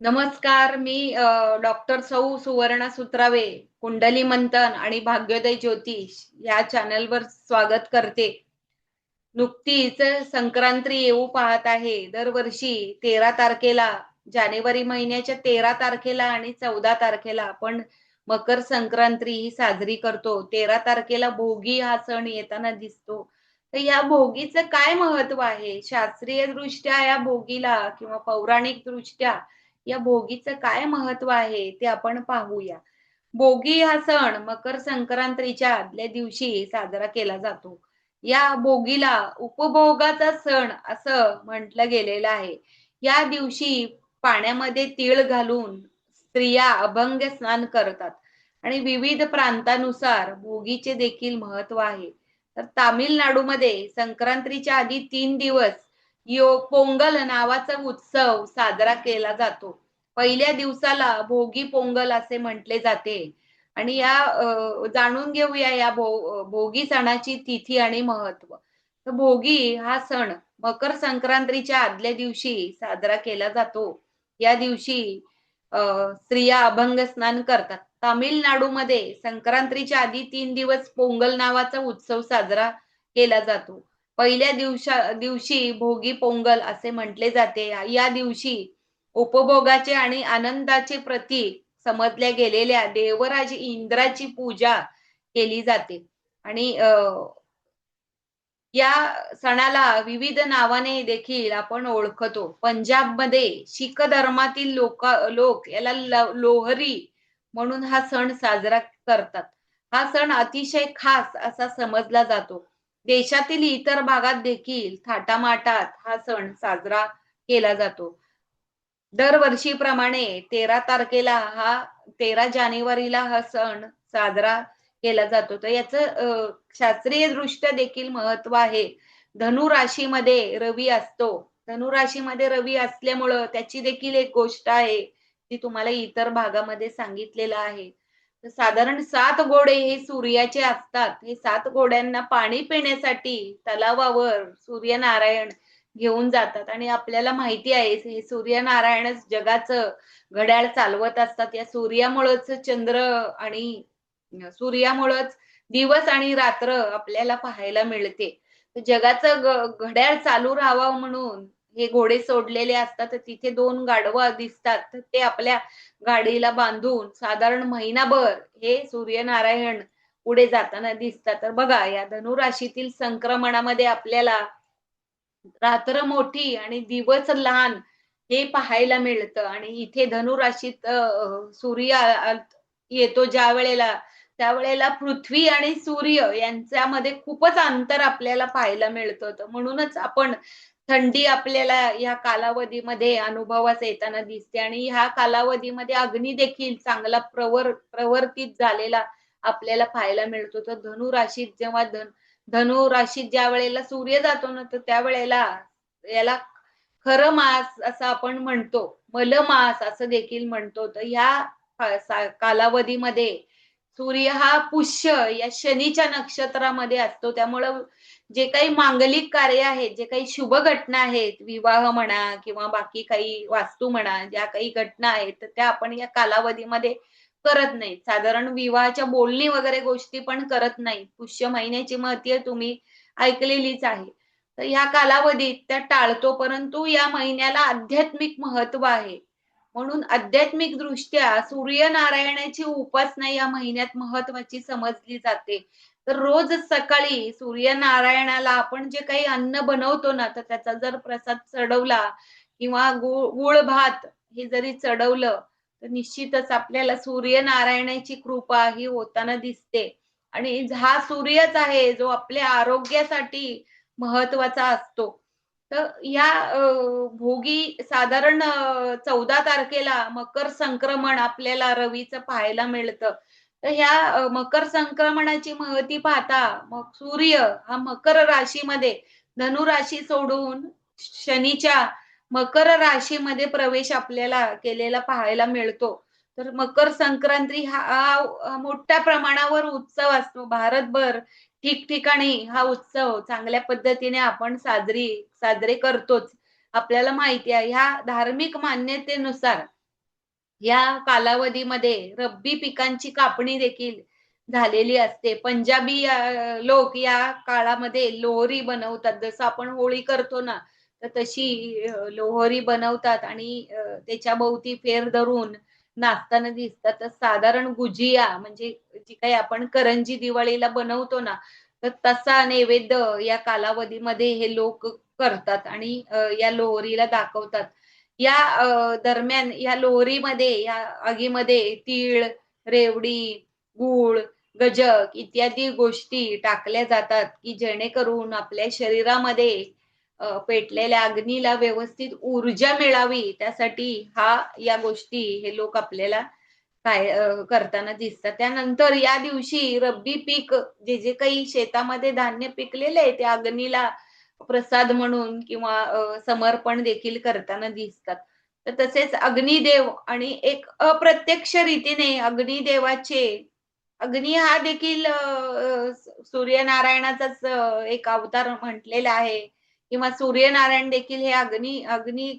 नमस्कार मी डॉक्टर सौ सुवर्णा सुत्रावे कुंडली मंथन आणि भाग्योदय ज्योतिष या चॅनलवर स्वागत करते. नुकतीच संक्रांती येऊ पाहत आहे. दरवर्षी तेरा तारखेला जानेवारी महिन्याच्या तेरा तारखेला आणि चौदा तारखेला आपण मकर संक्रांती ही साजरी करतो. तेरा तारखेला भोगी हा सण येताना दिसतो. तर या भोगीचं काय महत्त्व आहे? शास्त्रीय दृष्ट्या या भोगीला किंवा पौराणिक दृष्ट्या या भोगीचं काय महत्त्व आहे ते आपण पाहूया. भोगी हा सण मकर संक्रांतीच्या आदल्या दिवशी साजरा केला जातो. या भोगीला उपभोगाचा सण असं म्हटलं गेलेलं आहे. या दिवशी पाण्यामध्ये तीळ घालून स्त्रिया अभंग स्नान करतात आणि विविध प्रांतानुसार भोगीचे देखील महत्त्व आहे. तर तामिळनाडूमध्ये संक्रांतीच्या आधी तीन दिवस यो पोंगल नावाचा उत्सव साजरा केला जातो. पहिल्या दिवसाला भोगी पोंगल असे म्हटले जाते. आणि या जाणून घेऊया या भो भोगी सणाची तिथी आणि महत्त्व. तर भोगी हा सण मकर संक्रांतीच्या आदल्या दिवशी साजरा केला जातो. या दिवशी स्त्रिया अभंग स्नान करतात. तामिळनाडूमध्ये संक्रांतीच्या आधी तीन दिवस पोंगल नावाचा उत्सव साजरा केला जातो. पहिल्या दिवशा दिवशी भोगी पोंगल असे म्हटले जाते. या दिवशी उपभोगाचे आणि आनंदाचे प्रतीक समजल्या गेलेल्या देवराज इंद्राची पूजा केली जाते. आणि या सणाला विविध नावाने देखील आपण ओळखतो. पंजाबमध्ये शीख धर्मातील लोक लोक याला लोहरी म्हणून हा सण साजरा करतात. हा सण अतिशय खास असा समजला जातो. देशातील इतर भागात देखील थाटामाटात हा सण साजरा केला जातो. दरवर्षीप्रमाणे तेरा तारखेला हा तेरा जानेवारीला हा सण साजरा केला जातो. तर याच शास्त्रीय दृष्ट्या देखील महत्त्व आहे. धनु राशीमध्ये रवी असतो. धनु राशीमध्ये रवी असल्यामुळं त्याची देखील एक गोष्ट आहे ती तुम्हाला इतर भागामध्ये सांगितलेलं आहे. साधारण सात घोडे हे सूर्याचे असतात. हे सात घोड्यांना पाणी पिण्यासाठी तलावावर सूर्यनारायण घेऊन जातात. आणि आपल्याला माहिती आहे हे सूर्यनारायणच जगाचं घड्याळ चालवत असतात. या सूर्यामुळेच चंद्र आणि सूर्यामुळेच दिवस आणि रात्र आपल्याला पाहायला मिळते. जगाचं घड्याळ चालू राहावं म्हणून हे घोडे सोडलेले असतात. तिथे दोन गाढवं दिसतात. तर ते आपल्या गाडीला बांधून साधारण महिनाभर हे सूर्यनारायण पुढे जाताना दिसतात. तर बघा या धनुराशीतील संक्रमणामध्ये आपल्याला रात्र मोठी आणि दिवस लहान हे पाहायला मिळतं. आणि इथे धनुराशीत सूर्य येतो ज्या वेळेला त्यावेळेला पृथ्वी आणि सूर्य यांच्यामध्ये खूपच अंतर आपल्याला पाहायला मिळतं. म्हणूनच आपण थंडी आपल्याला या कालावधीमध्ये अनुभवास येताना दिसते. आणि ह्या कालावधीमध्ये अग्नी देखील चांगला प्रवर प्रवर्तित झालेला आपल्याला पाहायला मिळतो. तर धनु राशीत जेव्हा धन धनु राशीत ज्या वेळेला सूर्य जातो ना तर त्यावेळेला याला खरं मास असं आपण म्हणतो मलमास असं देखील म्हणतो. तर ह्या कालावधीमध्ये सूर्य हा पुष्य या शनीच्या नक्षत्रामध्ये असतो. त्यामुळं जे काही मांगलिक कार्य आहेत जे काही शुभ घटना आहेत विवाह म्हणा किंवा बाकी काही वास्तू म्हणा ज्या काही घटना आहेत तर त्या आपण या कालावधीमध्ये करत नाही. साधारण विवाहाच्या बोलणी वगैरे गोष्टी पण करत नाही. पुष्य महिन्याची महती तुम्ही ऐकलेलीच आहे. तर ह्या कालावधीत त्या टाळतो परंतु या महिन्याला आध्यात्मिक महत्त्व आहे. म्हणून आध्यात्मिक दृष्ट्या सूर्यनारायणाची उपासना या महिन्यात महत्वाची समजली जाते. तर रोज सकाळी सूर्यनारायणाला आपण जे काही अन्न बनवतो ना तर त्याचा जर प्रसाद चढवला किंवा गुळ गुळ भात हे जरी चढवलं तर निश्चितच आपल्याला सूर्यनारायणाची कृपा ही होताना दिसते. आणि हा सूर्यच आहे जो आपल्या आरोग्यासाठी महत्त्वाचा असतो. तर या भोगी साधारण चौदा तारखेला मकर संक्रमण आपल्याला रवीचं पाहायला मिळतं. तर ह्या मकर संक्रमणाची महती पाहता मग सूर्य हा मकर राशीमध्ये धनु राशी सोडून शनीच्या मकर राशीमध्ये प्रवेश आपल्याला केलेला पाहायला मिळतो. तर मकर संक्रांती हा मोठ्या प्रमाणावर उत्सव असतो. भारतभर ठिकठिकाणी हा उत्सव चांगल्या पद्धतीने आपण साजरी साजरे करतोच. आपल्याला माहिती आहे ह्या धार्मिक मान्यतेनुसार या कालावधीमध्ये रब्बी पिकांची कापणी देखील झालेली असते. पंजाबी लोक या काळामध्ये लोहरी बनवतात. जसं आपण होळी करतो ना तर तशी लोहरी बनवतात आणि त्याच्या भोवती फेर धरून नाचताना दिसतात. तर साधारण गुजिया म्हणजे जी काही आपण करंजी दिवाळीला बनवतो ना तर तसा नैवेद्य या कालावधीमध्ये हे लोक करतात आणि या लोहरीला दाखवतात. या दरम्यान या लोहरीमध्ये या आगीमध्ये तीळ रेवडी गूळ गजक इत्यादी गोष्टी टाकल्या जातात की जेणेकरून आपल्या शरीरामध्ये पेटलेल्या अग्नीला व्यवस्थित ऊर्जा मिळावी त्यासाठी हा या गोष्टी हे लोक आपल्याला काय करताना दिसतात. त्यानंतर या दिवशी रब्बी पीक जे जे काही शेतामध्ये धान्य पिकलेले आहे ते अग्नीला प्रसाद म्हणून किंवा समर्पण देखील करताना दिसतात. तर तसेच अग्निदेव आणि एक अप्रत्यक्ष रीतीने अग्निदेवाचे अग्नी हा देखील सूर्यनारायणाचाच एक अवतार म्हटलेला आहे. किंवा सूर्यनारायण देखील हे अग्नी अग्नी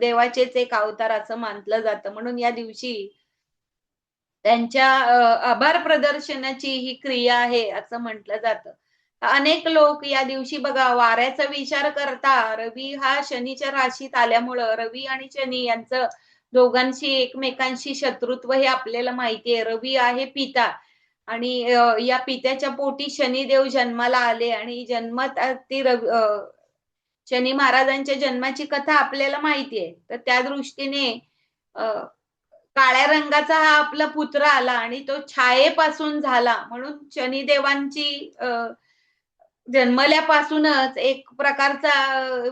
देवाचेच एक अवतार असं मानलं जातं. म्हणून या दिवशी त्यांच्या आभार प्रदर्शनाची ही क्रिया आहे असं म्हटलं जातं. अनेक लोक या दिवशी बघा वाऱ्याचा विचार करता रवी हा शनीच्या राशीत आल्यामुळं रवी आणि शनी यांचं दोघांशी एकमेकांशी शत्रुत्व हे आपल्याला माहिती आहे. रवी आहे पिता आणि या पित्याच्या पोटी शनिदेव जन्माला आले आणि जन्मात ती रवी शनी महाराजांच्या जन्माची कथा आपल्याला माहिती आहे तर त्या दृष्टीने काळ्या रंगाचा हा आपला पुत्र आला आणि तो छायेपासून झाला. म्हणून शनिदेवांची जन्मल्यापासूनच एक प्रकारचा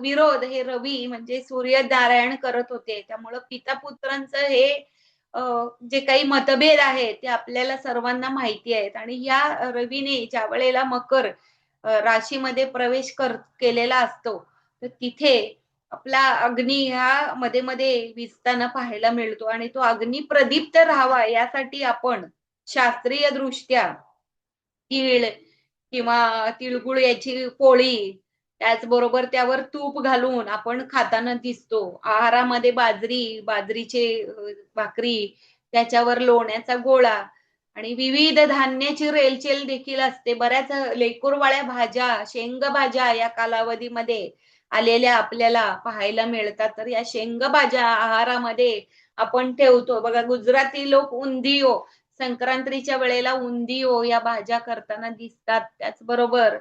विरोध हे रवी म्हणजे सूर्यनारायण करत होते. त्यामुळं पिता पुत्रांचं हे जे काही मतभेद आहेत ते आपल्याला सर्वांना माहिती आहेत. आणि या रवीने ज्या वेळेला मकर राशीमध्ये प्रवेश कर केलेला असतो तर तिथे आपला अग्नी हा मध्ये मध्ये विजताना पाहायला मिळतो आणि तो अग्नी प्रदीप्त राहावा यासाठी आपण शास्त्रीय दृष्ट्या तीळ किंवा तिळगुळ याची पोळी त्याचबरोबर त्यावर तूप घालून आपण खाताना दिसतो. आहारामध्ये बाजरी बाजरीचे भाकरी त्याच्यावर लोण्याचा गोळा आणि विविध धान्याची रेलचेल देखील असते. बऱ्याच लेकुरवाळ्या भाज्या शेंग भाज्या या कालावधीमध्ये आलेल्या आपल्याला पाहायला मिळतात. तर या शेंगभाज्या आहारामध्ये आपण ठेवतो. बघा गुजराती लोक उंदिओ संक्रांतीच्या वेळेला उंदिओ या भाज्या करताना दिसतात. त्याचबरोबर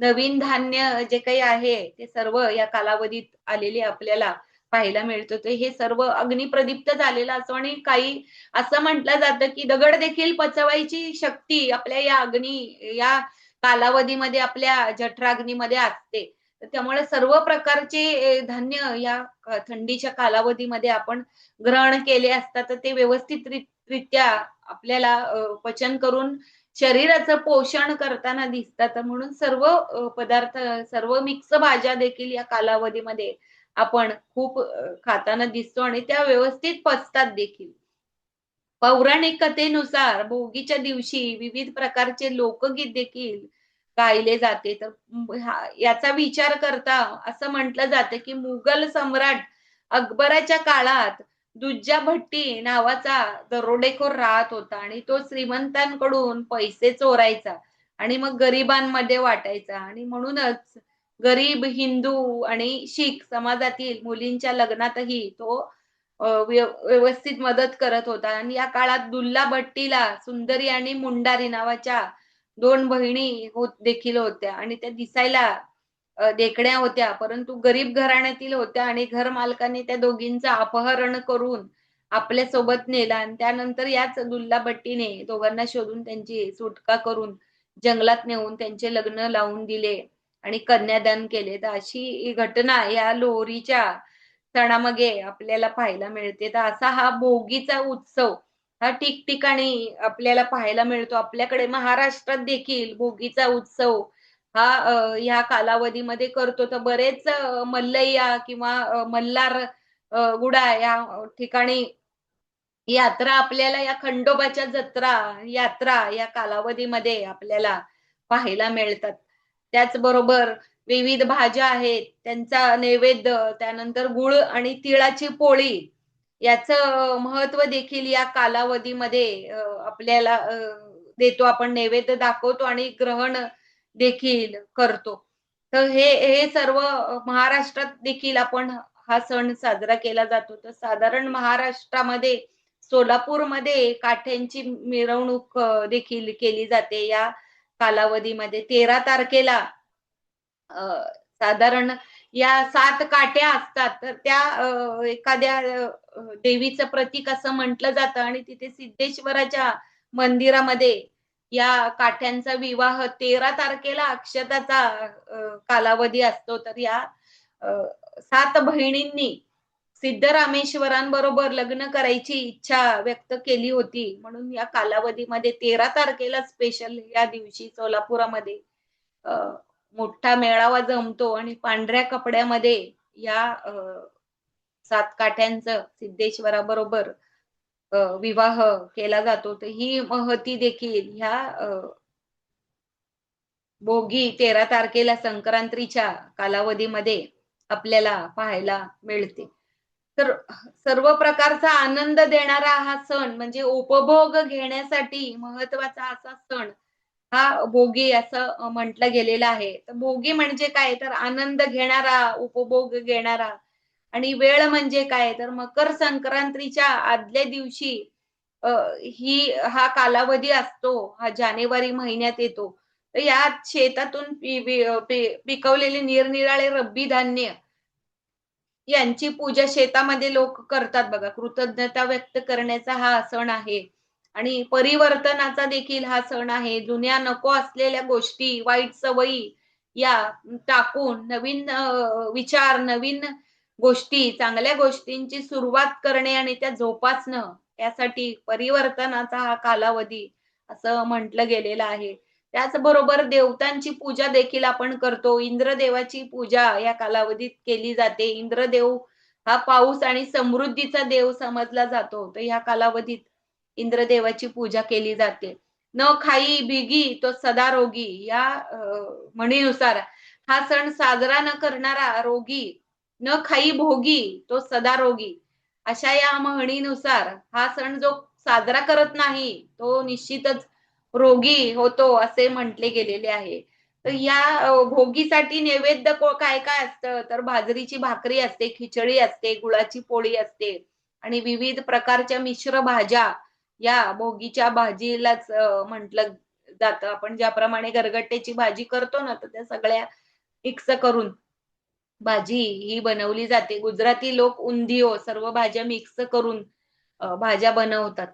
नवीन धान्य जे काही आहे ते सर्व या कालावधीत आलेले आपल्याला पाहायला मिळतं. तर हे सर्व अग्निप्रदीप्त झालेलं असं आणि काही असं म्हटलं जातं की दगड देखील पचवायची शक्ती आपल्या या अग्नी या कालावधीमध्ये आपल्या जठराग्नीमध्ये असते. त्यामुळे सर्व प्रकारचे धान्य या थंडीच्या कालावधीमध्ये आपण ग्रहण केले असतात तर ते व्यवस्थित रित्या आपल्याला पचन करून शरीराचं पोषण करताना दिसतात. म्हणून सर्व पदार्थ सर्व मिक्स भाज्या देखील या कालावधीमध्ये आपण खूप खाताना दिसतो आणि त्या व्यवस्थित पचतात देखील. पौराणिक कथेनुसार भोगीच्या दिवशी विविध प्रकारचे लोकगीत देखील गायले जाते. तर याचा विचार करता असं म्हटलं जातं की मुघल सम्राट अकबराच्या काळात दुज्जा भट्टी नावाचा दरोडेखोर राहत होता आणि तो श्रीमंतांकडून पैसे चोरायचा आणि मग गरिबांमध्ये वाटायचा. आणि म्हणूनच गरीब हिंदू आणि शीख समाजातील मुलींच्या लग्नातही तो व्यवस्थित मदत करत होता. आणि या काळात दुल्ला भट्टीला सुंदरी आणि मुंडारी नावाच्या दोन बहिणी होत देखील होत्या आणि त्या दिसायला देखण्या होत्या. परंतु गरीब घराण्यातील होत्या आणि घर मालकाने त्या दोघींचं अपहरण करून आपल्यासोबत नेला. आणि त्यानंतर याच दुल्लाबट्टीने दोघांना शोधून त्यांची सुटका करून जंगलात नेऊन त्यांचे लग्न लावून दिले आणि कन्यादान केले. तर अशी घटना या लोहरीच्या सणामागे आपल्याला पाहायला मिळते. तर असा हा भोगीचा उत्सव हा ठिकठिकाणी आपल्याला पाहायला मिळतो. आपल्याकडे महाराष्ट्रात देखील भोगीचा उत्सव हा ह्या कालावधीमध्ये करतो. तर बरेच मल्लय्या किंवा मल्हार गुडा या ठिकाणी यात्रा आपल्याला या खंडोबाच्या जत्रा यात्रा या कालावधीमध्ये आपल्याला पाहायला मिळतात. त्याचबरोबर विविध भाज्या आहेत. त्यांचा नैवेद्य त्यानंतर गुळ आणि तिळाची पोळी याचं महत्त्व देखील या कालावधीमध्ये आपल्याला देतो आपण नैवेद्य दाखवतो आणि ग्रहण देखील करतो. तर हे हे सर्व महाराष्ट्रात देखील आपण हा सण साजरा केला जातो. तर साधारण महाराष्ट्रामध्ये सोलापूरमध्ये काठ्यांची मिरवणूक देखील केली जाते या कालावधीमध्ये. तेरा तारखेला साधारण या सात काट्या असतात तर त्या एखाद्या देवीचं प्रतीक असं म्हटलं जातं आणि तिथे सिद्धेश्वराच्या मंदिरामध्ये या काठ्यांचा विवाह तेरा तारखेला अक्षताचा कालावधी असतो. तर या सात बहिणींनी सिद्धरामेश्वरांबरोबर लग्न करायची इच्छा व्यक्त केली होती. म्हणून या कालावधीमध्ये तेरा तारखेला स्पेशल या दिवशी सोलापुरामध्ये मोठा मेळावा जमतो आणि पांढऱ्या कपड्यामध्ये या सात काठ्यांचं सिद्धेश्वराबरोबर विवाह केला जातो. तर ही महती देखील ह्या भोगी तेरा तारखेला संक्रांतीच्या कालावधीमध्ये आपल्याला पाहायला मिळते. तर सर्व प्रकारचा आनंद देणारा हा सण म्हणजे उपभोग घेण्यासाठी महत्त्वाचा असा सण हा भोगी असं म्हटलं गेलेलं आहे. तर भोगी म्हणजे काय? तर आनंद घेणारा उपभोग घेणारा. आणि वेळ म्हणजे काय? तर मकर संक्रांतीच्या आदल्या दिवशी ही हा कालावधी असतो. हा जानेवारी महिन्यात येतो. तर यात शेतातून पिकवलेले निरनिराळे रब्बी धान्य यांची पूजा शेतामध्ये लोक करतात बघा. कृतज्ञता व्यक्त करण्याचा हा सण आहे. आणि परिवर्तनाचा देखील हा सण आहे. जुन्या नको असलेल्या गोष्टी वाईट सवयी या टाकून नवीन विचार नवीन गोष्टी चांगल्या गोष्टींची सुरुवात करणे आणि त्या जोपासणं यासाठी परिवर्तनाचा हा कालावधी असं म्हटलं गेलेलं आहे. त्याचबरोबर देवतांची पूजा देखील आपण करतो. इंद्रदेवाची पूजा या कालावधीत केली जाते. इंद्रदेव हा पाऊस आणि समृद्धीचा देव समजला जातो. तर या कालावधीत इंद्रदेवाची पूजा केली जाते. न खाई बिगी तो सदा रोगी या म्हणीनुसार. हा सण साजरा न करणारा रोगी न खाई भोगी तो सदा रोगी. अशा या म्हणीनुसार हा सण जो साजरा करत नाही तो निश्चितच रोगी होतो असे म्हटले गेलेले आहे. तर या भोगीसाठी नैवेद्य काय काय असतं? तर बाजरीची भाकरी असते खिचडी असते गुळाची पोळी असते आणि विविध प्रकारच्या मिश्र भाज्या या भोगीच्या भाजीलाच म्हटलं जातं. आपण ज्याप्रमाणे गरगट्ट्याची भाजी करतो ना तर त्या सगळ्या मिक्स करून भाजी ही बनवली जाते. गुजराती लोक उंधियो सर्व भाज्या मिक्स करून भाज्या बनवतात.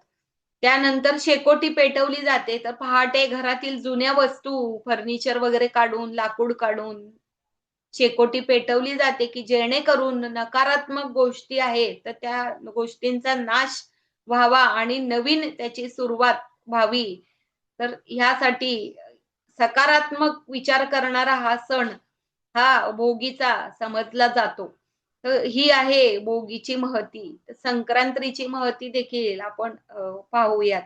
त्यानंतर शेकोटी पेटवली जाते. तर पहाटे घरातील जुन्या वस्तू फर्निचर वगैरे काढून लाकूड काढून शेकोटी पेटवली जाते की जेणेकरून नकारात्मक गोष्टी आहेत. तर त्या गोष्टींचा नाश व्हावा आणि नवीन त्याची सुरुवात व्हावी. तर ह्यासाठी सकारात्मक विचार करणारा हा सण हा भोगीचा समजला जातो. ही आहे भोगीची महती. संक्रांतीची महती देखील आपण पाहूयात.